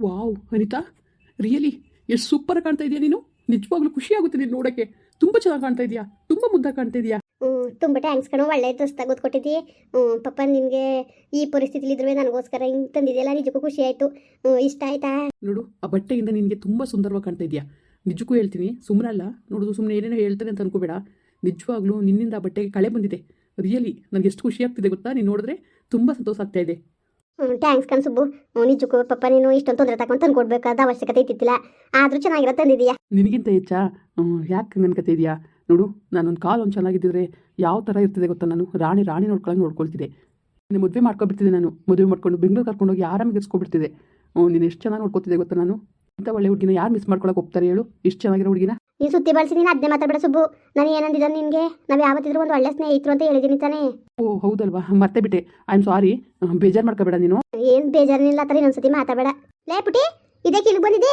Wow Anita really ಎಷ್ಟು super ಕಾಣ್ತಾ ಇದೆಯಾ ನೀನು? ನಿಜವಾಗ್ಲೂ ಖುಷಿ ಆಗುತ್ತೆ ನೀನು ನೋಡಕ್ಕೆ. ತುಂಬಾ ಚೆನ್ನಾಗಿ ಕಾಣ್ತಾ ಇದೆಯಾ? ತುಂಬಾ ಮುದ್ದಾಗಿ ಕಾಣ್ತಾ ಇದೆಯಾ? ತುಂಬ ಥ್ಯಾಂಕ್ಸ್ ಕಣೋ ಒಳ್ಳೆ ದೋಸ್ತ ಗೊತ್ಕೊಟ್ಟಿದ್ದಿ. ಪಪ್ಪ ಪಾಪ ನಿನಗೆ ಈ ಪರಿಸ್ಥಿತಿಲಿ ಇದ್ರೆ ನನಗೋಸ್ಕರ ಹಿಂಗೆ ತಂದಿದೆಯಲ್ಲ ನಿಜಕ್ಕೂ ಖುಷಿ ಆಯ್ತು. ಇಷ್ಟ ಆಯ್ತಾ? ನೋಡು ಆ ಬಟ್ಟೆಯಿಂದ ನಿನಗೆ ತುಂಬಾ ಸುಂದರವಾಗಿ ಕಾಣ್ತಾ ಇದೆಯಾ? ನಿಜಕ್ಕೂ ಹೇಳ್ತೀನಿ ಸುಮ್ಮನೆ ಅಲ್ಲ ನೋಡೋದು ಸುಮ್ಮನೆ ಏನೇನೋ ಹೇಳ್ತಾರೆ ಅಂತ ಅನ್ಕೋಬೇಡ. ನಿಜವಾಗ್ಲೂ ನಿನ್ನಿಂದ ಆ ಬಟ್ಟೆಗೆ ಕಳೆ ಬಂದಿದೆ. ರಿಯಲಿ ನನಗೆ ಎಷ್ಟು ಖುಷಿ ಆಗ್ತಿದೆ ಗೊತ್ತಾ? ನೀನು ನೋಡಿದ್ರೆ ತುಂಬಾ ಸಂತೋಷ ಆಗ್ತಾ ಇದೆ. ಹ್ಞೂ ಥ್ಯಾಂಕ್ಸ್ ಕಣ್ ಸುಬ್ಬು ನಿಜಕ್ಕೂ ಪಪ್ಪ ನೀನು ಇಷ್ಟೊಂದು ತೊಂದರೆ ತಗೊಂಡು ತಂದು ಕೊಡ್ಬೇಕಾದ ಅವಶ್ಯಕತೆ ಇತ್ತಿಲ್ಲ ಆದರೂ ಚೆನ್ನಾಗಿರೋ ತಂದಿದೀಯಾ? ನಿನಗಿಂತ ಹೆಚ್ಚಾ? ಯಾಕೆ ನನ್ನ ಕತೆ ಇದೆಯಾ? ನೋಡು, ನಾನೊಂದು ಕಾಲ್ ಒಂದು ಚೆನ್ನಾಗಿದ್ದಿದ್ರೆ ಯಾವ ಥರ ಇರ್ತದೆ ಗೊತ್ತಾ ನಾನು? ರಾಣಿ ರಾಣಿ ನೋಡ್ಕೊಳ್ಳಂಗೆ ನೋಡ್ಕೊಳ್ತಿದ್ದೆ. ನಿನ್ನ ಮದುವೆ ಮಾಡ್ಕೊಬಿಡ್ತಿದ್ದೆ ನಾನು. ಮದುವೆ ಮಾಡ್ಕೊಂಡು ಬೆಂಗಳೂರು ಕರ್ಕೊಂಡೋಗಿ ಆರಾಮಾಗಿ ಇರಿಸ್ಕೊಬಿಡ್ತಿದ್ದೆ. ನೀನು ಎಷ್ಟು ಚೆನ್ನಾಗಿ ನೋಡ್ಕೊತಿದ್ದೆ ಗೊತ್ತಾ ನಾನು? ಇಂಥ ಒಳ್ಳೆ ಹುಡುಗಿನ ಯಾರು ಮಿಸ್ ಮಾಡ್ಕೊಳಕ್ಕೆ ಹೋಗ್ತಾರೆ ಹೇಳು? ಇಷ್ಟು ಚೆನ್ನಾಗಿರೋ ಹುಡುಗಿನ? ನೀನು ಸುತ್ತಿ ಬಳಸಿ ನೀನು ಅದನ್ನೇ ಮಾತಾಡಬೇಡ ಸುಬ್ಬು. ನಾನು ಏನಂದಿದ್ದ ನಿನಗೆ? ನಾವು ಯಾವತ್ತಿದ್ರು ಒಂದು ಒಳ್ಳೆ ಸ್ನೇಹಿತರು ಅಂತ ಹೇಳಿದ್ದೀನಿ ತಾನೇ. ಓ ಹೌದಲ್ವಾ? ಮತ್ತೆ ಬಿಟ್ಟೆ. ಐ ಆಮ್ ಸಾರಿ ಬೇಜಾರು ಮಾಡ್ಕೋಬೇಡ ನೀನು. ಏನು ಬೇಜಾರಿನಿಲ್ಲ ತರ ಥರ ಇನ್ನೊಂದ್ಸತಿ ಮಾತಾಡಬೇಡ. ಲೇ ಪುಟಿ ಇದಕ್ಕೆ ಇಲ್ಲಿ ಬಂದಿದೆ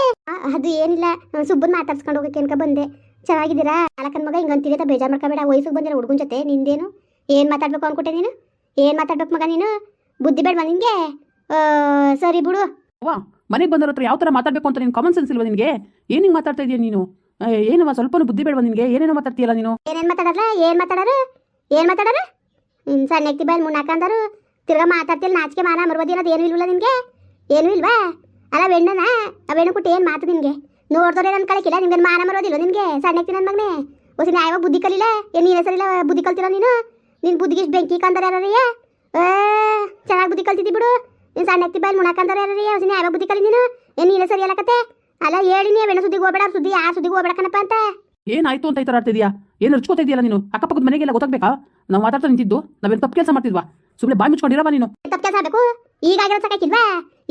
ಅದು ಏನಿಲ್ಲ. ಸುಬ್ಬನ್ ಮಾತಾಡ್ಸ್ಕೊಂಡು ಹೋಗಕ್ಕೆ ಅನ್ಕ ಬಂದೆ. ಚೆನ್ನಾಗಿದ್ದೀರಾ? ಅಲಕನ್ ಮಗ ಹಿಂಗೆ ಅಂತ ಬೇಜಾರು ಮಾಡ್ಕೋಬೇಡ. ವಯಸ್ಸಿಗೆ ಬಂದಿರೋ ಹುಡುಗನ ಜೊತೆ ನಿಂದೇನು? ಏನು ಮಾತಾಡ್ಬೇಕು ಅನ್ಕೊಟ್ಟೆ ನೀನು? ಏನು ಮಾತಾಡ್ಬೇಕು ಮಗ ನೀನು? ಬುದ್ಧಿ ಬೇಡ ನಿನಗೆ? ಸರಿ ಬಿಡು. ವಾ ಮನೆಗೆ ಬಂದವ್ರ ಹತ್ರ ಯಾವ ಥರ ಮಾತಾಡಬೇಕು ಅಂತ ನಿನ್ ಕಾಮನ್ ಸೆನ್ಸ್ ಇಲ್ವಾ ನಿನಗೆ? ಏನು ಹಿಂಗೆ ಮಾತಾಡ್ತಾ ಇದೀಯ ನೀನು? ಆ, ಸ್ವಲ್ಪ ಬುದ್ಧಿ ಬೇಡವಾ ನಿನಗೆ? ಏನೇನೋ ಮಾತಾಡ್ತೀಯಲ್ಲ ನೀನು? ಏನೇನು ಮಾತಾಡಲ್ಲ? ಏನ್ ಮಾತಾಡರ? ಏನ್ ಮಾತಾಡರ? ಇನ್ನು ಸಣ್ಣ ಎಕ್ತಿ ಬೈಲ್ ಮುನ್ನಾಕಂದರು ತಿರ್ಗಾ ಮಾತಾಡ್ತಿಲ್ಲ ನಾಚಿಕೆ ಮಾನ ಮರ್ಬೋದಿ ಅನ್ನೋದು ಏನು ಇಲ್ವಲ್ಲ ನಿನಗೆ? ಏನು ಇಲ್ವಾ? ಅಲ್ಲ ಬೆಣ್ಣನ? ಆ ಬೆಣ್ಣು ಕೊಟ್ಟು ಏನು ಮಾತು ನಿನಗೆ? ನೋಡ್ದೋರೆ ನನ್ನ ಕಳಕಿಲ್ಲ ನಿಮ್ಗೆ ಮಾನ ಮರೋದಿಲ್ಲ ನಿನಗೆ ಸಣ್ಣ ಎಕ್ತಿ ನನ್ನ ಮಗನೇ? ಹೊಸ ನ್ಯಾಯವಾಗ ಬುದ್ಧಿ ಕಲಿಲ್ಲ ಏನು ನೀನೇ ಸರಿಲ್ಲ ಬುದ್ಧಿ ಕಲ್ತಿರ ನೀನು? ನಿನ್ನ ಬುದ್ಧಿಗೆ ಇಷ್ಟು ಬೆಂಕಿ ಕಂದಾರ ಯಾರಯ್ಯ ಚೆನ್ನಾಗಿ ಬುದ್ಧಿ ಕಲ್ತಿದ್ದಿ ಬಿಡು. ನಿನ್ ಸಣ್ಣ ವ್ಯಕ್ತಿ ಬೈಲ್ ಮುನ್ನಾಕಂದಾರ ಯಾರಯ್ಯ ಹೊಸ ನ್ಯಾಯವಾಗ ಬುದ್ಧಿ ಕಲಿ ನೀನು? ಏನು ನೀನೇ ಸರಿ ಅಲ್ಲಕತ್ತೆ ಅಲ್ಲ ಹೇಳಿ ನೀ ಬೆಣ್ಣು ಸುದ್ದಿಗೆ ಹೋಗ್ಬೇಡ ಸುದ್ದಿ ಆ ಸುದ್ದಿಗೆ ಹೋಗ್ಬೇಡ ಕಣಪ್ಪ ಅಂತ. ಏನಾಯ್ತು ಅಂತ ಈ ಥರ ಆಡ್ತಿದ್ಯಾ? ಏನು ಹಚ್ಕೋತಾ ಇದೆಯಲ್ಲ ನೀನು? ಅಕ್ಕಪಕ್ಕದ ಮನೆಗೆಲ್ಲ ಗೊತ್ತಾಗಬೇಕಾ? ನಾವು ಮಾತಾಡ್ತಾ ನಿಂತಿದ್ದು ನಾವೇನು ತಪ್ಪು ಕೆಲಸ ಮಾಡ್ತಿದ್ವಾ? ಸುಮ್ಮನೆ ಬಾಯಿ ಮುಚ್ಕೊಂಡಿರವ ನೀನು? ತಪ್ಪು ಕೆಲಸ ಆಗಬೇಕು? ಈಗ ಆಗಿರೋ ಸಾಕಾಕಿಲ್ವಾ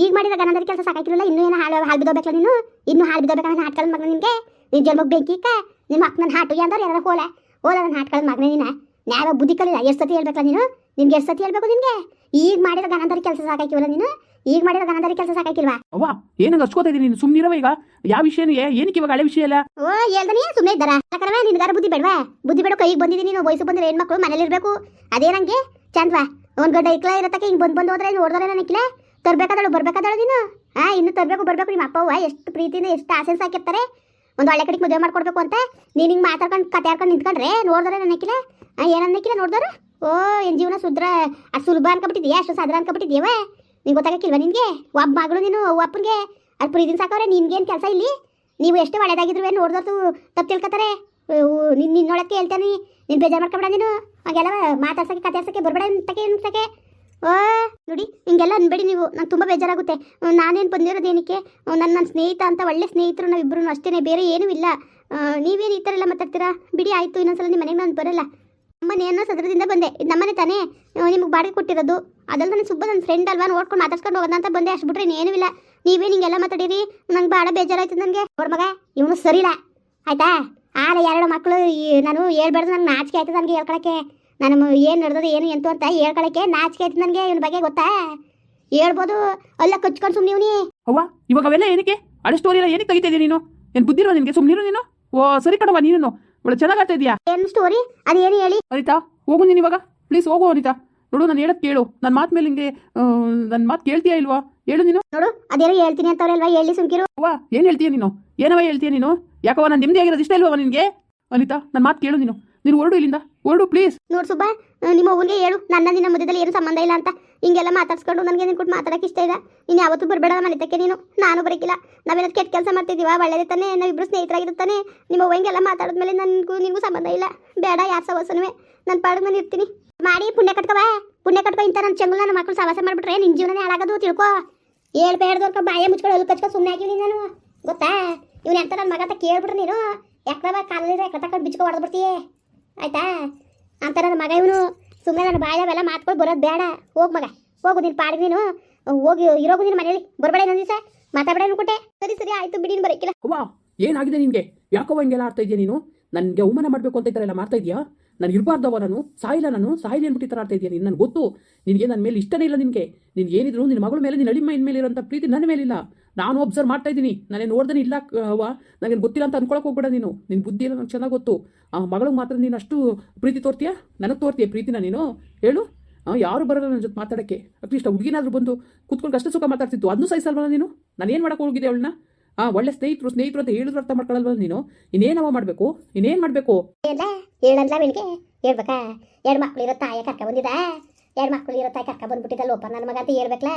ಈಗ ಮಾಡಿದ ಗಣದ ಕೆಲಸ ಸಾಕಾಕಿರಲ್ಲ ಇನ್ನೂ ಏನು ಹಾಳು ಹಾಳು ಬಿದ್ದೋಗ್ಬೇಕಲ್ಲ ನೀನು? ಇನ್ನೂ ಹಾಳು ಬಿದ್ದೋಗ್ಬೇಕಲ್ಲ ನನ್ನ ಹಾಟ್ಕಳದ ಮಗನ ನಿಮಗೆ ನಿನ್ನ ಜನ್ಮಕ್ಕೆ ಬೆಂಕಿ ಇಕ್ಕ? ನಿಮ್ಮ ಅಕ್ಕ ನನ್ನ ಹಾಟು ಅಂದ್ರೆ ಯಾರು ಹೋಲ? ಹೋಲ ನನ್ನ ಹಾಟ್ಕಳದ ಮಗನೇ ನೀನು? ನ್ಯಾಯ ಬುದ್ಧಿ ಕಲಿಲ್ಲ ಎಷ್ಟು ಸತಿ ಹೇಳ್ಬೇಕಲ್ಲ ನೀನು? ನಿನ್ಗೆ ಎಷ್ಟು ಸತಿ ಹೇಳ್ಬೇಕು ನಿಮಗೆ ಈಗ ಮಾಡಿದ ಗನಂದರಿ ಕೆಲಸ ಸಾಕಾಕಿವಲ್ಲ ನೀನು? ಈಗ ಮಾಡಿರೋ ಗನಂದರಿ ಕೆಲಸ ಸಾಕಾಕಿಲ್ವಾ ಅವ್ವ ಏನಂಗ ಹಚ್ಕೋತಾ ಇದೀನಿ ನೀನು ಸುಮ್ಮನಿರವ ಈಗ. ಯಾವ ವಿಷಯ ಏನಕ್ಕೆ ಇವಾಗ ಹಳೆ ವಿಷಯ ಅಲ್ಲ ಓ ಹೇಳ್ದನಿ ಸುಮ್ಮನೆ ಇದ್ದಾರ? ಯಾಕಂದ್ರೆ ನಿನ್ಗಾರ ಬುದ್ಧಿ ಬೇಡವಾ? ಬುದ್ಧಿ ಬೇಡ ಕೈಗೆ ಬಂದಿದ್ದೀನಿ ನೀನು ವಯಸ್ಸು ಬಂದ್ರೆ ಹೆಣ್ಮಕ್ಳು ಮನೇಲಿ ಇರಬೇಕು ಅದೇನಂಗೆ? ಚಂದ್ವಾ ಒಂದ್ ಗಡ್ಡ ಇಕ್ಲ ಇರತ್ತಕ್ಕೆ ಹಿಂಗ ಬಂದು ಬಂದು ಹೋದ್ರೆ ನೋಡಿದ್ರೆ ನನಗಿಲ್ಲ ತರ್ಬೇಕಾದಳು ಬರ್ಬೇಕಾದಳು ನೀನು? ಆ ಇನ್ನು ತರಬೇಕು ಬರ್ಬೇಕು ನಿಮ್ಮ ಅಪ್ಪವ್ವ ಎಷ್ಟು ಪ್ರೀತಿಯಿಂದ ಎಷ್ಟು ಆಸೆ ಸಾಕಿರ್ತಾರೆ? ಒಂದು ಹಳೆ ಕಡೆಗೆ ಮದುವೆ ಮಾಡ್ಕೊಡ್ಬೇಕು ಅಂತ ನೀನು ಹಿಂಗೆ ಮಾತಾಡ್ಕೊಂಡು ಕತೆ ಹಾಕೊಂಡು ನಿಂತ್ಕೊಂಡ್ರೆ ನೋಡಿದ್ರೆ ಆ ಏನನ್ನಕ್ಕಿಲ್ಲ ನೋಡಿದ್ರು? ಓ ಏನು ಜೀವನ ಸುದ್ರ ಅಷ್ಟು ಸುಲಭ ಅನ್ಕೊಬಿಟ್ಟಿದ್ಯಾ ಅಷ್ಟು ಸಾದ್ರ ಅನ್ಕೊಬಿಟ್ಟಿದ್ಯವ? ನಿಂಗೆ ಗೊತ್ತಾಗಕ್ಕಿಲ್ವಾ ನಿನಗೆ? ಒಬ್ಬ ಮಗಳು ನೀನು ಒಪ್ಪನಿಗೆ ಅದು ಪ್ರೀತಿನ ಸಾಕವ್ರೆ ನಿನ್ಗೇನು ಕೆಲಸ ಇಲ್ಲಿ? ನೀವು ಎಷ್ಟು ಒಳ್ಳೆದಾಗಿದ್ರು ಏನು ನೋಡ್ದೋರ್ತು ತಪ್ಪು ತಿಳ್ಕೊತಾರೆ? ನಿನ್ನ ನಿನ್ನೊಳಕ್ಕೆ ಹೇಳ್ತಾನೆ ನೀನು ಬೇಜಾರು ಮಾಡ್ಕೊಬೇಡ ನೀನು. ಹಾಗೆಲ್ಲ ಮಾತಾಡ್ಸೋಕ್ಕೆ ಕತೆ ಬರಬೇಡ ಅಂತಕ್ಕೆ ಅನ್ಸಕ್ಕೆ ಓ, ನೋಡಿ, ಹಿಂಗೆಲ್ಲ ಅನ್ಬೇಡಿ ನೀವು. ನಂಗೆ ತುಂಬ ಬೇಜಾರಾಗುತ್ತೆ. ನಾನೇನು ಬಂದಿರೋದು ಏನಕ್ಕೆ ನನ್ನ ನನ್ನ ಸ್ನೇಹಿತ ಅಂತ ಒಳ್ಳೆ ಸ್ನೇಹಿತರು ನಾವಿಬ್ಬರು ಅಷ್ಟೇ ಬೇರೆ ಏನೂ ಇಲ್ಲ. ನೀವೇನು ಈ ಥರ ಎಲ್ಲ ಮಾತಾಡ್ತೀರಾ? ಬಿಡಿ, ಆಯಿತು, ಇನ್ನೊಂದ್ಸಲ ನಿಮ್ಮ ಮನೆಗೆ ನಾನು ಬರಲ್ಲ. ನಮ್ಮನೆ ಅನ್ನೋ ಸದ್ರದಿಂದ ಬಂದೆ. ಇದು ನಮ್ಮನೆ ತಾನೇ ನಿಮಗೆ ಬಾಡಿಗೆ ಕೊಟ್ಟಿರೋದು. ಅದಲ್ಲ ನನ್ನ ಸುಬ್ಬ ನನ್ನ ಫ್ರೆಂಡ್ ಅಲ್ವಾ, ನೋಡ್ಕೊಂಡು ಮಾತಾಡ್ಸ್ಕೊಂಡು ಹೋಗೋಣ ಅಂತ ಬಂದೆ. ಅಷ್ಟು ಬಿಟ್ರೆ ಇನ್ನೇನೂ ಇಲ್ಲ. ನೀವೇ ಹಿಂಗೆಲ್ಲ ಮಾತಾಡಿರಿ. ನಂಗೆ ಭಾಳ ಬೇಜಾರಾಯ್ತು ನನಗೆ. ಅವ್ರ ಮಗ, ಇವನು ಸರಿಲ್ಲ ಆಯ್ತಾ? ಆಲ ಎರಡು ಮಕ್ಕಳು ನಾನು ಹೇಳ್ಬಾರ್ದು, ನಂಗೆ ನಾಚಿಕೆ ಆಯ್ತು ನನಗೆ ಹೇಳ್ಕೊಳಕ್ಕೆ. ನಾನು ಏನು ನಡೆದದು ಏನು ಎಂತು ಅಂತ ಹೇಳ್ಕೊಳಕ್ಕೆ ನಾಚಿಕೆ ಆಯ್ತು ನನಗೆ ಇವನ ಬಗ್ಗೆ ಗೊತ್ತಾ? ಹೇಳ್ಬೋದು. ಅಲ್ಲ, ಕಚ್ಕೊಂಡು ಸುಮ್ಮನೆ ಇವನಿ. ಅವ್ವ, ಇವಾಗ ಅವೆಲ್ಲ ಏನಕ್ಕೆ? ಹಳೆ ಸ್ಟೋರಿ ಎಲ್ಲ ಏನಕ್ಕೆ ತೆಗಿತಾ ಇದೀಯ ನೀನು? ಏನು ಬುದ್ಧಿರೋ ನಿನಗೆ? ಸುಮ್ಮನಿರು ನೀನು. ಓ, ಸರಿ ಕಣವ್ವ ನೀನು ಒಳ್ಳೆ ಚೆನ್ನಾಗಿ ಆಡ್ತಾ ಇದೆಯಾ? ಏನು ಸ್ಟೋರಿ ಅದೇನು ಹೇಳಿ? ಅನಿತಾ ಹೋಗು ನೀನು ಇವಾಗ. ಪ್ಲೀಸ್ ಹೋಗು ಅನಿತಾ. ನೋಡು ನಾನು ಹೇಳೋದು ಕೇಳು. ನನ್ನ ಮಾತು ಮೇಲೆ ಹಿಂಗೆ ನನ್ನ ಮಾತು ಕೇಳ್ತೀಯಾ ಇಲ್ವಾ? ಹೇಳು ನೀನು. ನೋಡು ಅದೇನು ಹೇಳ್ತೀನಿ ಅಂತವ್ರಲ್ವಾ ಹೇಳಿ ಸುಮ್ಕಿರು. ಅವ್ವ ಏನು ಹೇಳ್ತೀಯ ನೀನು? ಏನವ ಹೇಳ್ತೀಯ ನೀನು? ಯಾಕವ ನಾನು ನೆಮ್ಮದಿ ಆಗಿರೋದು ಇಷ್ಟ ಇಲ್ವಾ ನಿನಗೆ? ಅನಿತಾ ನನ್ನ ಮಾತು ಕೇಳು ನೀನು. ನೀನು ಹೊರಡು ಇಲ್ಲಿಂದ. ಹೊರಡು ಪ್ಲೀಸ್ ನೋಡು ಸುಬ್ಬ ನಿಮ್ಮ ಅವ್ವನಿಗೆ ಹೇಳು. ನನ್ನ ನಿನ್ನ ಮಧ್ಯದಲ್ಲಿ ಏನು ಸಂಬಂಧ ಇಲ್ಲ ಅಂತ. ಹಿಂಗೆಲ್ಲ ಮಾತಾಡ್ಸ್ಕೊಂಡು ನನಗೆ ನಿನ್ ಕೊಟ್ಟು ಮಾತಾಡಕ್ಕೆ ಇಷ್ಟ ಇಲ್ಲ. ನೀನು ಯಾವತ್ತೂ ಬರಬೇಡ ಮನೆತಕ್ಕೆ ನೀನು. ನಾನು ಬರಕಿಲ್ಲ. ನಾವೇನಾದ್ರು ಕೆಟ್ಟ ಕೆಲಸ ಮಾಡ್ತಿದ್ದೀವ ಒಳ್ಳೇದಿತ್ತಾನೆ ನಾವಿಬ್ರು ಸ್ನೇಹಿತರಾಗಿರ್ತಾನೆ ನಿಮ್ಮ ಅವ್ವಂಗೆಲ್ಲ ಮಾತಾಡಿದ್ಮೇಲೆ ನನಗೂ ನಿನಗೂ ಸಂಬಂಧ ಇಲ್ಲ. ಬೇಡ, ಯಾರು ಸವಸನವೇ ನನ್ನ ಪಾಡಿಗೆ ನಾನು ಇರ್ತೀನಿ. ಮಾಡಿ, ಪುಣ್ಯ ಕಟ್ಕವ ಪುಣ್ಯ ಕಟ್ಕೊ ಇಂಥ ನನ್ನ ಚಂಗು ನನ್ನ ಮಕ್ಕಳು ಸವಾಸ ಮಾಡಿಬಿಟ್ರೆ ನಿನ್ನ ಜೀವನನೇ ಹಾಳಾಗೋದು, ತಿಳ್ಕೊ. ಹೇಳ್ಬೇಡ್ದವ್ರ ಬಾಯ ಮುಚ್ಚಕೊಳ್ಳೋ ಅಲ್ಲಿ ಕಚ್ಕೊ ಸುಮ್ಮನೆ ಆಗಿವಿ ನಾನು ಗೊತ್ತಾ? ಇವ್ನು ಎಂತ ನನ್ನ ಮಗ ಅಂತ ಕೇಳ್ಬಿಟ್ರೆ ನೀನು? ಯಾಕವ ಕಾಲಿದ್ರೆ ಎಕ್ಕ ತಕೊಂಡು ಬಿಚ್ಕೊ ಹೊಡೆದ್ಬಿಡ್ತೀಯೇ ಆಯ್ತಾ? ಅಂತ ನನ್ನ ಮಗ ಇವನು ಸುಮ್ಮನೆ ನನ್ನ ಬಾಯವೆಲ್ಲ ಮಾತ್ಕೊಂಡು ಬರೋದು ಬೇಡ. ಹೋಗ್ ಮಗ. ಹೋಗು, ನೀನು ಪಾಡಿಗೆ ನೀನು. ಹೋಗಿ, ಇರೋಗು ನೀನು ಮನೇಲಿ. ಬರಬೇಡ ಇನ್ನೊಂದು ದಿವಸ. ಮಾತಾಡಬೇಡ ಅನ್ಕೊಟ್ಟೆ ಸರಿ ಸರಿ, ಆಯ್ತು ಬಿಡಿ ಬರೋಕ್ಕಿಲ್ಲ ವಾ ಏನಾಗಿದೆ ನಿನಗೆ? ಯಾಕೋ ಹಿಂಗೆಲ್ಲ ಆಡ್ತಾ ಇದೆಯಾ ನೀನು? ನನಗೆ ಅವಮಾನ ಮಾಡಬೇಕು ಅಂತ ಇದ್ದಾರೆಲ್ಲ ಮಾಡ್ತಾ ಇದೆಯಾ ನಾನು ಇರಬಾರ್ದವ ನಾನು ಸಾಯಿಲ್ಲ ನಾನು. ಸಾಯಿಲಿ ಅಂದ್ಬಿಟ್ಟು ಥರ ಆಡ್ತಾ ಇದೆಯಾ ನೀನು? ನನಗೆ ಗೊತ್ತು. ನಿನಗೆ ನನ್ನ ಮೇಲೆ ಇಷ್ಟನೇ ಇಲ್ಲ ನಿನಗೆ. ನೀನು ಏನಿದ್ರು ನಿನ್ನ ಮಗಳ ಮೇಲೆ, ನಿನ್ನ ಅಳಿಮ ಮೇಲೆ ಇರೋಂಥ ಪ್ರೀತಿ ನನ್ನ ಮೇಲಿಲ್ಲ ನಾನು ಒಬ್ಸರ್ವ್ ಮಾಡ್ತಾ ಇದ್ದೀನಿ. ನಾನೇ ನೋಡ್ದೇ ಇಲ್ಲ ಅವ ನನಗೆ ಗೊತ್ತಿಲ್ಲ ಅಂತ ಅನ್ಕೊಳಕ್ಕೆ ಹೋಗ್ಬೇಡ ನೀನು. ನಿನ್ನ ಬುದ್ಧಿ ಎಲ್ಲ ನಂಗೆ ಚೆನ್ನಾಗಿ ಗೊತ್ತು. ಆ, ಮಗಳಿಗೆ ಮಾತ್ರ ನೀನು ಅಷ್ಟು ಪ್ರೀತಿ ತೋರ್ತೀಯಾ? ನನಗೆ ತೋರ್ತೀಯ ಪ್ರೀತಿನ ನೀನು? ಹೇಳು. ಯಾರು ಬರಲ್ಲ ನನ್ನ ಜೊತೆ ಮಾತಾಡೋಕ್ಕೆ. ಅಟ್ಲೀಸ್ಟ್ ಹುಡುಗಿನಾದ್ರೂ ಬಂದು ಕುತ್ಕೊಂಡು ಕಷ್ಟ ಸುಖ ಮಾತಾಡ್ತಿತ್ತು. ಅದನ್ನು ಸಹಿಸಲ್ವಲ್ಲ ನೀನು? ನಾನು ಏನು ಮಾಡಕ್ಕೆ ಹೋಗಿದ್ದೆ ಅವಳನ್ನ? ಆ, ಒಳ್ಳೆ ಸ್ನೇಹಿತರು ಸ್ನೇಹಿತರು ಅಂತ ಹೇಳಿದ್ರು ಅರ್ಥ ಮಾಡ್ಕೊಳ್ಳಲ್ವಲ್ಲ ನೀನು? ಇನ್ನೇನವ ಮಾಡಬೇಕು? ಇನ್ನೇನು ಮಾಡಬೇಕು? ಹೇಳಲ್ಲ ಹೇಳ್ಬೇಕಾ? ಎರಡು ಮಕ್ಕಳು ಇರೋ ತಾಯಿ ಕರ್ಕ ಬಂದಿದ್ದ? ಎರಡು ಮಕ್ಕಳು ಇರೋ ತಾಯಿ ಕರ್ಕ ಬಂದ್ಬಿಟ್ಟಿದ್ದಲ್ಲ ಒಪ್ಪ ನನ್ನ ಮಗ ಅಂತ ಹೇಳ್ಬೇಕಲ್ಲ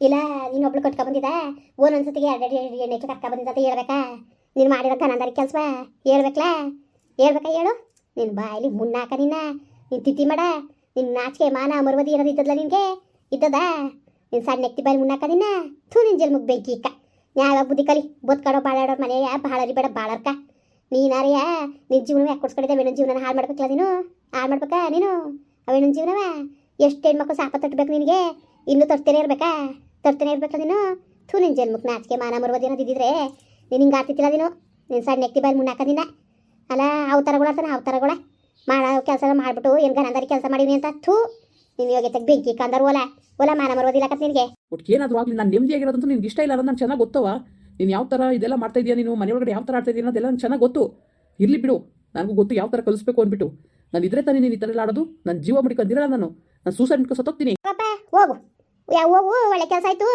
ಇಲ್ಲ, ನೀನು ಒಬ್ಳು ಕಟ್ಕೊ ಬಂದಿದ ಒಂದೊಂದ್ಸತಿಗೆ ಎರಡು ಎರಡು ಎಣ್ಣೆ ಕಟ್ಕೊ ಬಂದಿದ್ದ ಹೇಳ್ಬೇಕಾ? ನೀನು ಮಾಡಿರೋ ಕನಂದಾರಿ ಕೆಲಸ. ಹೇಳ್ಬೇಕಲ್ಲ ಹೇಳ್ಬೇಕಾ ಹೇಳು? ನಿನ್ನ ಬಾಯಲ್ಲಿ ಮುನ್ನಾಕ ನಿನ್ನ. ನೀನು ತಿಥಿ ಮಾಡ. ನಿನ್ನ ನಾಚಿಕೆ ಮಾನ ಮರುವದಿ ಏನಾದ್ರು ಇದ್ದದ್ಲ ನಿನಗೆ? ಇದ್ದದ? ನಿನ್ನ ಸಣ್ಣ ನೆಕ್ತಿ ಬಾಯಲ್ಲಿ ಮುನ್ನಾಕ ನಿನ್ನ? ಥೂ ನಿನ್ನ ಜಲ್ಮುಗ್ ಬೆಂಕಿ ಇಕ್ಕ ಯಾವ ಬುದ್ಧಿ ಕಲಿ. ಬದುಕಾಡೋ ಬಾಳಾಡೋ ಮನೆಯ ಬಾಳರಿ ಬೇಡ ಬಾಳರ್ಕ. ನೀನಾರಿಯ ನಿನ್ನ ಜೀವನ ಯಾಕೆ ಕೊಡ್ಸ್ಕೊಂಡಿದ್ದೆ? ಅವೇನೊಂದು ಜೀವನ ಹಾಳು ಮಾಡ್ಬೇಕಲ್ಲ ನೀನು? ಹಾಳು ಮಾಡ್ಬೇಕಾ ನೀನು? ಅವೇನೊಂದು ಜೀವನವ? ಎಷ್ಟು ಹೆಣ್ಮಕ್ಳು ಸಾಪ ತಟ್ಟಬೇಕು ನಿನಗೆ? ಇನ್ನೂ ತರ್ತೇನೆ ಇರ್ಬೇಕಾ? ತರ್ತೇನೆ ಇರ್ಬೇಕಲ್ಲ ನೀನು? ಥೂ ನಿನ್ನ ಜನ್ಮಕ್ಕೆ ನಾಚಿಕೆ, ಮಾನ ಮರುವದೇನೋ ಇದ್ದಿದ್ರೆ ನೀನು ಹಿಂಗೆ ಆಗ್ತಿತ್ತಿಲ್ಲ ನೀನು? ನೀನು ಸಣ್ಣ ಎಕ್ತಿ ಮುನ್ನಾಕ ಮುನ್ನಾಕದಿನ ಅಲ್ಲ ಅವತಾರಗಳಾಡ್ತಾನೆ ಅವತಾರಗಳ ಮಾಡೋ, ಕೆಲಸ ಮಾಡ್ಬಿಟ್ಟು ಏನು ಗನಂದಾರಿ ಕೆಲಸ ಮಾಡೀನಿ ಅಂತ? ಥೂ, ನೀನು ಇವಾಗ ತೆಗ್ ಬೆಂಕಿ ಕಂದರ್ ಓಲ. ಓಲ, ಮಾನ ಮರುವುದಿಲ್ಲ ಕತ್ ನಿನಗೆ. ಏನಾದರೂ ಆಗಲಿ, ನಾನು ನೆಮ್ಮದಿಯಾಗಿರೋದಂತೂ ನಿನ್ಗೆ ಇಷ್ಟ ಇಲ್ಲ ನಾನು ಚೆನ್ನಾಗಿ ಗೊತ್ತವ ನೀನು ಯಾವ ಥರ ಇದೆಲ್ಲ ಮಾಡ್ತಾ ಇದೀಯ ನೀನು? ಮನೆ ಒಳಗಡೆ ಯಾವ ಥರ ಆಡ್ತಾ ಇದೀಯ ಅನ್ನೋದೆಲ್ಲ ನಂಗೆ ಚೆನ್ನಾಗಿ ಗೊತ್ತು. ಇರಲಿ ಬಿಡು. ನನಗೂ ಗೊತ್ತು ಯಾವ ಥರ ಕಲಿಸ್ಬೇಕು ಅಂದ್ಬಿಟ್ಟು ನಾನು ಇದ್ರೆ ತಾನೇ ನೀನು ಈ ಥರ ಆಡೋದು. ನನ್ನ ಜೀವ ಮಡಿಕೊಂಡಿರಲ್ಲ ನಾನು. ನಾನು ಸೂಸೈಡ್ ಸತ್ತೋಗ್ತೀನಿ. ಯಾ, ಹೋಗು ಒಳ್ಳೆ ಕೆಲಸ ಆಯ್ತು.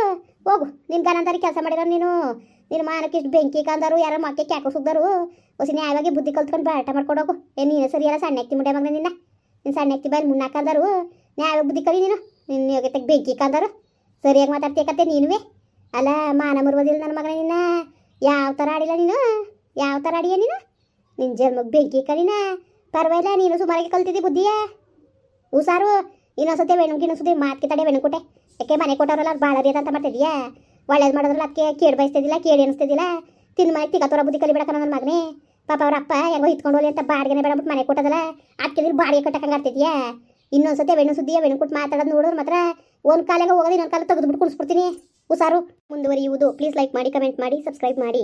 ಹೋಗು, ನಿನ್ ಗನಂದಾರಿ ಕೆಲಸ ಮಾಡಿರೋ ನೀನು. ನಿನ್ನ ಮಾನಕ್ಕೆ ಇಷ್ಟು ಬೆಂಕಿ ಕಂದರು ಯಾರೋ ಮಕ್ಕೆ ಕ್ಯಾಕೋ ಸುಗ್ದರು ಹೊಸ ನ್ಯಾಯವಾಗಿ ಬುದ್ಧಿ ಕಲ್ತ್ಕೊಂಡು ಬಾಟ ಮಾಡ್ಕೊಂಡು ಹೋಗು. ಏ, ನೀನು ಸರಿ ಎಲ್ಲ ಸಣ್ಣ ಅಕ್ಕಿ ಮುಂಡೆ ಮಗನ ನಿನ್ನ. ನಿನ್ನ ಸಣ್ಣ ಅಕ್ಕಿ ಮುನ್ನ ಕಂದರು ನ್ಯಾಯವಾಗಿ ಬುದ್ಧಿ ಕಲಿ ನೀನು. ನಿನ್ನ ಯೋಗ್ಯತೆ ಬೆಂಕಿ ಕಂದರು ಸರಿಯಾಗಿ ಮಾತಾಡ್ತೀಯಕತ್ತೆ ನೀನುವೆ. ಅಲ್ಲ, ಮಾನ ಮುರುವುದಿಲ್ಲ ನನ್ನ ಮಗನ ನಿನ್ನ. ಯಾವ ಥರ ಆಡಿಲ್ಲ ನೀನು? ಯಾವ ಥರ ಆಡಿಯ ನೀನು? ನಿನ್ನ ಜನ್ಮಕ್ಕೆ ಬೆಂಕಿ ಕಲಿನ ಪರವಾಗಿಲ್ಲ, ನೀನು ಸುಮಾರಿಗೆ ಕಲ್ತಿದ್ದಿ ಬುದ್ಧಿಯ. ಹುಷಾರು, ಇನ್ನೊಂದ್ಸತಿ ವೆಣುಗೆ ಇನ್ನೊಂದ್ಸತಿ ಮಾತ್ಕೆ ತಡೆ ವೆಣುಕುಟೆ. ಯಾಕೆ ಮನೆ ಕೊಟ್ಟವ್ರಲ್ಲ ಭಾಳ ಭಾಳ ಅಂತ ಮಾಡ್ತಿದ್ಯಾ? ಒಳ್ಳೇದು ಮಾಡೋದ್ರಲ್ಲ ಅದಕ್ಕೆ ಕೇಳಿ ಬಯಸ್ತಿದ್ದಿಲ್ಲ ಕೇಳಿ ಅನಿಸ್ತಿದ್ದಿಲ್ಲ ತಿಂದು ಮನೆ ತಿಗತೋರ ಬುದ್ಧಿ ಕಲಿಬಿಡಕ ನನ್ನ ಮಗನೇ. ಪಾಪ ಅವ್ರ ಅಪ್ಪ ಹೆಂಗೋ ಇತ್ಕೊಂಡು ಹೋಗ್ಲಿ ಅಂತ ಬಾಡಿಗೆನೆ ಬೇಡಬಿಟ್ಟು ಮನೆ ಕೊಟ್ಟದಲ್ಲ ಅದಕ್ಕೆ ಬಾಡಿಗೆ ಕಟ್ಟಕಂಗೆ ಸತಿ ಇನ್ನೊಂದ್ಸತಿ ವೆಣ್ಣು ಸುದ್ದಿಯ ಕೊಟ್ಟು ಮಾತಾಡೋದು ನೋಡಿದ್ರೆ ಮಾತ್ರ ಒಂದು ಕಾಲಿಗೆ ಹೋಗೋದು ಇನ್ನೊಂದು ಕಾಲ ತೆಗೆದುಬಿಟ್ಟು ಕುಡಿಸ್ಬಿಡ್ತೀನಿ ಹುಷಾರು ಮುಂದುವರಿಯುವುದು. ಪ್ಲೀಸ್ ಲೈಕ್ ಮಾಡಿ ಕಮೆಂಟ್ ಮಾಡಿ ಸಬ್ಸ್ಕ್ರೈಬ್ ಮಾಡಿ.